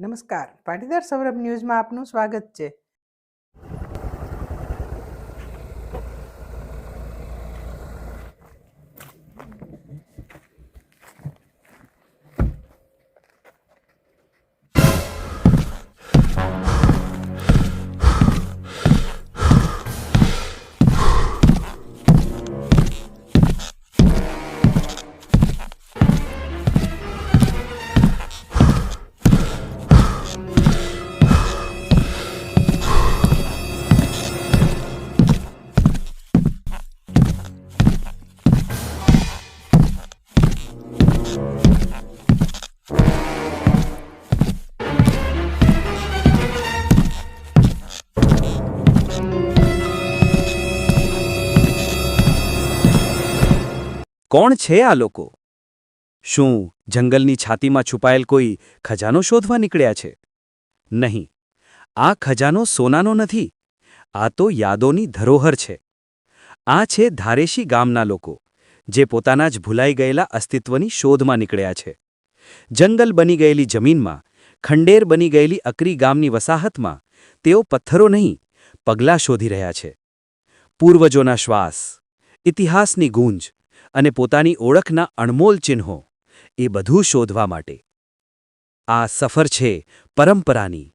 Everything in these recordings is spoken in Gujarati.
નમસ્કાર. પાટીદાર સૌરભ ન્યૂઝમાં આપનું સ્વાગત છે. કોણ છે આ લોકો? શું જંગલની છાતીમાં છુપાયેલ કોઈ ખજાનો શોધવા નીકળ્યા છે? નહીં, આ ખજાનો સોનાનો નથી, આ તો યાદોની ધરોહર છે. આ છે ધારેશી ગામના લોકો, જે પોતાના જ ભૂલાઈ ગયેલા અસ્તિત્વની શોધમાં નીકળ્યા છે. જંગલ બની ગયેલી જમીનમાં, ખંડેર બની ગયેલી અકરી ગામની વસાહતમાં, તેઓ પથ્થરો નહીં, પગલાં શોધી રહ્યા છે. પૂર્વજોના શ્વાસ, ઇતિહાસની ગૂંજ અને પોતાની ઓળખના અણમોલ ચિહ્નો, એ બધું શોધવા માટે. આ સફર છે પરંપરાની,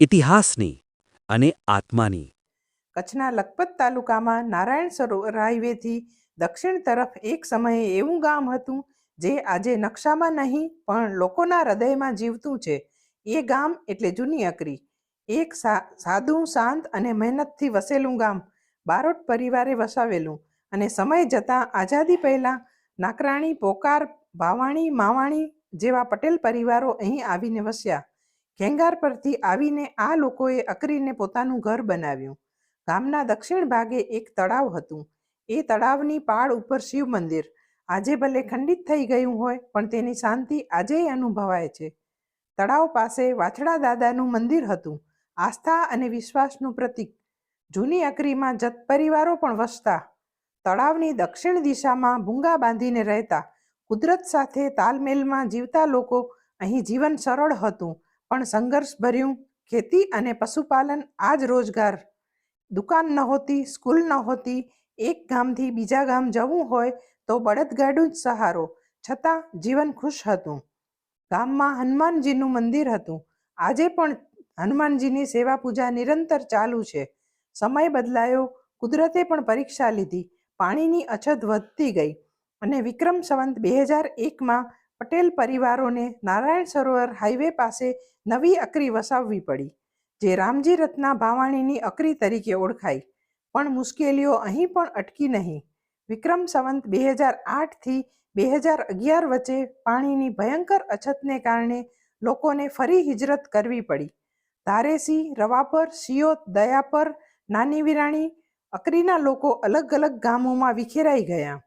ઇતિહાસની અને આત્માની. કચ્છના લખપત તાલુકામાં નારાયણ સરોવર હાઈવેથી દક્ષિણ તરફ એક સમયે એવું ગામ હતું, જે આજે નકશામાં નહીં, પણ લોકોના હૃદયમાં જીવતું છે. એ ગામ એટલે જૂની અકરી. એક સાદું, શાંત અને મહેનતથી વસેલું ગામ. બારોટ પરિવારે વસાવેલું. અને સમય જતાં આઝાદી પહેલાં નાકરાણી, પોકાર, ભાવાણી, માવાણી જેવા પટેલ પરિવારો અહીં આવીને વસ્યા. ઘેંગાર પરથી આવીને આ લોકોએ અકરીને પોતાનું ઘર બનાવ્યું. ગામના દક્ષિણ ભાગે એક તળાવ હતું. એ તળાવની પાળ ઉપર શિવ મંદિર. આજે ભલે ખંડિત થઈ ગયું હોય, પણ તેની શાંતિ આજેય અનુભવાય છે. તળાવ પાસે વાછડા દાદાનું મંદિર હતું. આસ્થા અને વિશ્વાસનું પ્રતીક. જૂની અકરીમાં જત પરિવારો પણ વસતા. તળાવની દક્ષિણ દિશામાં ભૂંગા બાંધીને રહેતા કુદરત સાથે તાલમેલમાં જીવતા લોકો અહીં જીવન સરળ હતું, પણ સંઘર્ષભર્યું ખેતી અને પશુપાલન આ જ રોજગાર. દુકાન નહોતી, સ્કૂલ નહોતી, એક ગામથી બીજા ગામ જવું હોય તો બળદગાડું જ સહારો, છતાં જીવન ખુશ હતું. ગામમાં હનુમાનજીનું મંદિર હતું. આજે પણ હનુમાનજીની સેવા પૂજા નિરંતર ચાલુ છે. સમય બદલાયો, કુદરતે પણ પરીક્ષા લીધી પાણીની અછત વધતી ગઈ અને વિક્રમ સંવંત બે હજાર એકમાં પટેલ પરિવારોને નારાયણ સરોવર હાઈવે પાસે નવી અકરી વસાવવી પડી, જે રામજી રત્ના ભાવાણીની અકરી તરીકે ઓળખાઈ પણ મુશ્કેલીઓ અહીં પણ અટકી નહીં. વિક્રમ સંવંત બે હજાર આઠથી બે હજાર અગિયાર વચ્ચે પાણીની ભયંકર અછતને કારણે લોકોને ફરી હિજરત કરવી પડી. ધારેસી, રવાપર સિયોત દયાપર, નાની વિરાણી અકરીના લોકો અલગ અલગ ગામોમાં વિખેરાઈ ગયા.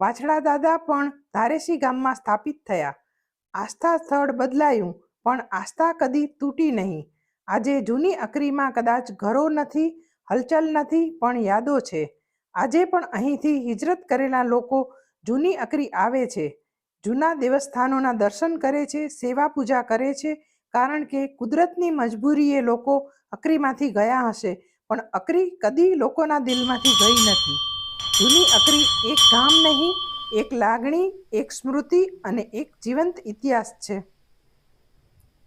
વાછડા દાદા પણ ધારેસી ગામમાં સ્થાપિત થયા. આસ્થા સ્થળ બદલાયું, પણ આસ્થા કદી તૂટી નહીં. આજે જૂની અકરીમાં કદાચ ઘરો નથી, હલચલ નથી, પણ યાદો છે. આજે પણ અહીંથી હિજરત કરેલા લોકો જૂની અકરી આવે છે. જૂના દેવસ્થાનોના દર્શન કરે છે, સેવા પૂજા કરે છે, કારણ કે કુદરતની મજબૂરીએ લોકો અકરીમાંથી ગયા હશે. પણ અકરી કદી લોકોના દિલમાંથી ગઈ નથી. જૂની અકરી એક ગામ નહીં, એક લાગણી, એક સ્મૃતિ અને એક જીવંત ઇતિહાસ છે.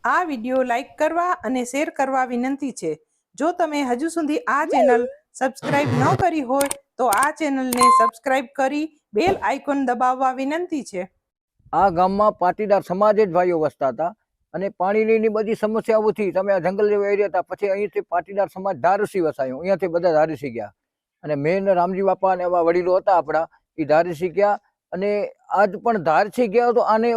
આ વીડિયો લાઈક કરવા અને શેર કરવા વિનંતી છે. જો તમે હજુ સુધી આ ચેનલ સબસ્ક્રાઇબ ન કરી હોય, તો આ ચેનલને સબસ્ક્રાઇબ કરી બેલ આઇકોન દબાવવા વિનંતી છે. આ ગામમાં પાટીદાર સમાજ જ ભાઈઓ વસતા હતા. અને પાણીની બધી સમસ્યાઓથી તમે આ જંગલ જેવા એરિયા હતા, પછી અહીંથી પાટીદાર સમાજ ધારસી વસાયો, અહીંયાથી બધા ધારસી ગયા. અને મેન રામજી બાપા અને એવા વડીલો હતા આપણા, એ ધારસી ગયા, અને આજ પણ ધારસી ગયા તો આને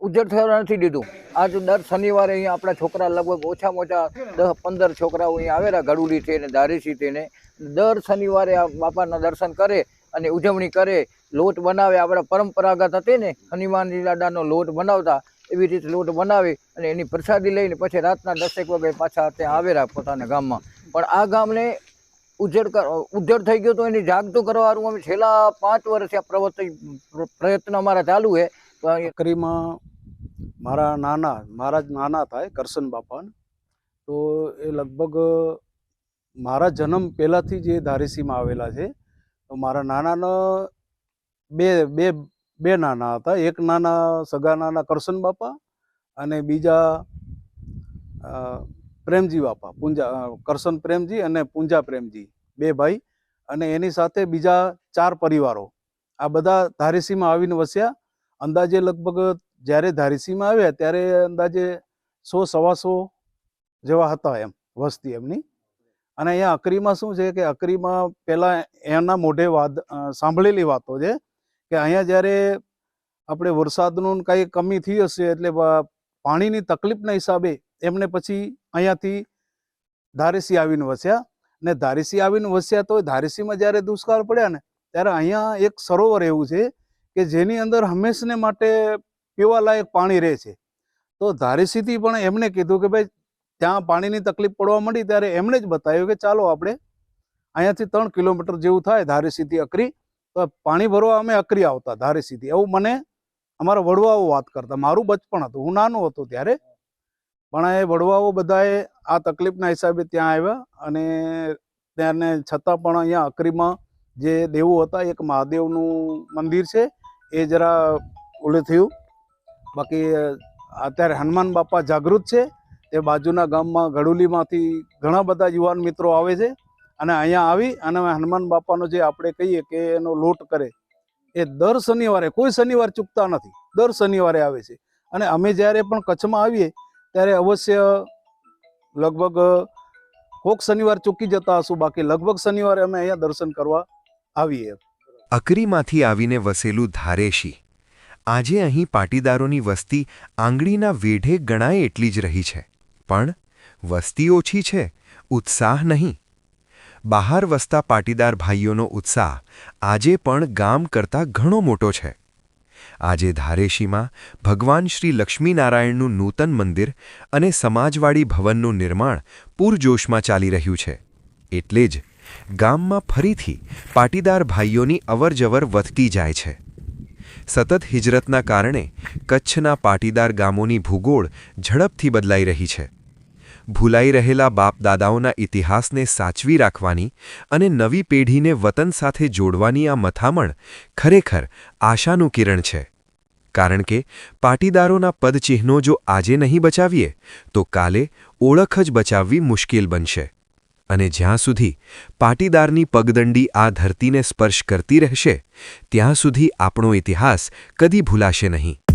ઉજ્જડ થવા નથી દીધું. આજ દર શનિવારે અહીંયા આપણા છોકરા લગભગ ઓછામાં ઓછા દસ પંદર છોકરાઓ અહીંયા આવેલા ગડુડી છે ને ધારેસી થઈને દર શનિવારે આ બાપાના દર્શન કરે અને ઉજવણી કરે, લોટ બનાવે, આપણા પરંપરાગત હતી ને, હનુમાનજી દાદાનો લોટ બનાવતા એવી રીતે લોટ બનાવી અને એની પ્રસાદી લઈને પછી રાતના દસેક વાગે પાછા ત્યાં આવેલા પોતાના ગામમાં. પણ આ ગામને ઉજ્જડ ઉજ્જડ થઈ ગયો તો એની જાગતું કરવાનું અમે છેલ્લા પાંચ વર્ષથી આ પ્રવૃત્તિ પ્રયત્ન અમારા ચાલુ છે. કરીમાં મારા નાના, મારા જ નાના થાય, કરશન બાપાને. તો એ લગભગ મારા જન્મ પહેલાંથી જ એ ધારેસીમાં આવેલા છે. તો મારા નાનાનો બે બે બે નાના હતા. એક નાના સગા નાના કરશન બાપા અને બીજા પ્રેમજી બાપા, પૂંજા કરશન પ્રેમજી અને પૂંજા પ્રેમજી, બે ભાઈ. અને એની સાથે બીજા ચાર પરિવારો. આ બધા ધારેસીમાં આવીને વસ્યા. અંદાજે લગભગ જ્યારે ધારીસીમાં આવ્યા ત્યારે અંદાજે સો સવાસો જેવા હતા એમ, વસ્તી એમની. અને અહીંયા અકરીમાં શું છે કે અકરીમાં પહેલાં એના મોઢે વાત સાંભળેલી વાતો છે. કે અહીંયા જ્યારે આપણે વરસાદનું કંઈ કમી થઈ હશે એટલે પાણીની તકલીફના હિસાબે એમને પછી અહીંયાથી ધારેસી આવીને વસ્યા. ને ધારેસી આવીને વસ્યા તો ધારેસીમાં જ્યારે દુષ્કાળ પડ્યા ને, ત્યારે અહીંયા એક સરોવર એવું છે કે જેની અંદર હંમેશને માટે પીવાલાયક પાણી રહે છે. તો ધારેસીથી પણ એમણે કીધું કે ભાઈ, ત્યાં પાણીની તકલીફ પડવા માંડી ત્યારે એમણે જ બતાવ્યું કે ચાલો આપણે અહીંયાથી ત્રણ કિલોમીટર જેવું થાય ધારેસીથી અકરી તો પાણી ભરવા અમે અકરી આવતા ધારેસીથી એવું મને અમારા વડવાઓ વાત કરતા. મારું બચપણ હતું. હું નાનો હતો ત્યારે. પણ એ વડવાઓ બધાએ આ તકલીફના હિસાબે ત્યાં આવ્યા અને ત્યારને છતાં પણ અહીંયા અકરીમાં જે દેવો હતા, એક મહાદેવનું મંદિર છે, એ જરા ઓલું થયું. બાકી અત્યારે હનુમાન બાપા જાગૃત છે. તે બાજુના ગામમાં ગડુલીમાંથી ઘણા બધા યુવાન મિત્રો આવે છે. અને અહીંયા આવી અને હનુમાન બાપાનો જે આપણે કહીએ કે એનો લોટ કરે, એ દર શનિવારે, કોઈ શનિવાર ચૂકતા નથી, દર શનિવારે આવે છે. અને અમે જ્યારે પણ કચ્છમાં આવીએ, ત્યારે અવશ્ય લગભગ કોક શનિવાર ચૂકી જતા હશું, બાકી લગભગ શનિવારે અમે અહીંયા દર્શન કરવા આવીએ. અકરીમાંથી આવીને વસેલું ધારેશી. આજે અહીં પાટીદારોની વસ્તી આંગળીના વેઢે ગણાય એટલી જ રહી છે. પણ વસ્તી ઓછી છે, ઉત્સાહ નહીં. બહાર વસતા પાટીદાર ભાઈઓનો ઉત્સાહ આજે પણ ગામ કરતાં ઘણો મોટો છે. આજે ધારેશીમાં ભગવાન શ્રી લક્ષ્મીનારાયણનું નૂતન મંદિર અને સમાજવાડી ભવનનું નિર્માણ પૂરજોશમાં ચાલી રહ્યું છે. એટલે જ ગામમાં ફરીથી પાટીદાર ભાઈઓની અવરજવર વધતી જાય છે. સતત હિજરતના કારણે કચ્છના પાટીદાર ગામોની ભૂગોળ ઝડપથી બદલાઈ રહી છે. ભૂલાઈ રહેલા બાપદાદાઓના ઇતિહાસને સાચવી રાખવાની અને નવી પેઢીને વતન સાથે જોડવાની આ મથામણ ખરેખર આશાનું કિરણ છે. કારણ કે પાટીદારોના પદચિહ્નો જો આજે નહીં બચાવીએ, તો કાલે ઓળખ જ બચાવવી મુશ્કેલ બનશે. અને જ્યાં સુધી પાટીદારની પગદંડી આ ધરતીને સ્પર્શ કરતી રહેશે, ત્યાં સુધી આપણો ઇતિહાસ કદી ભૂલાશે નહીં.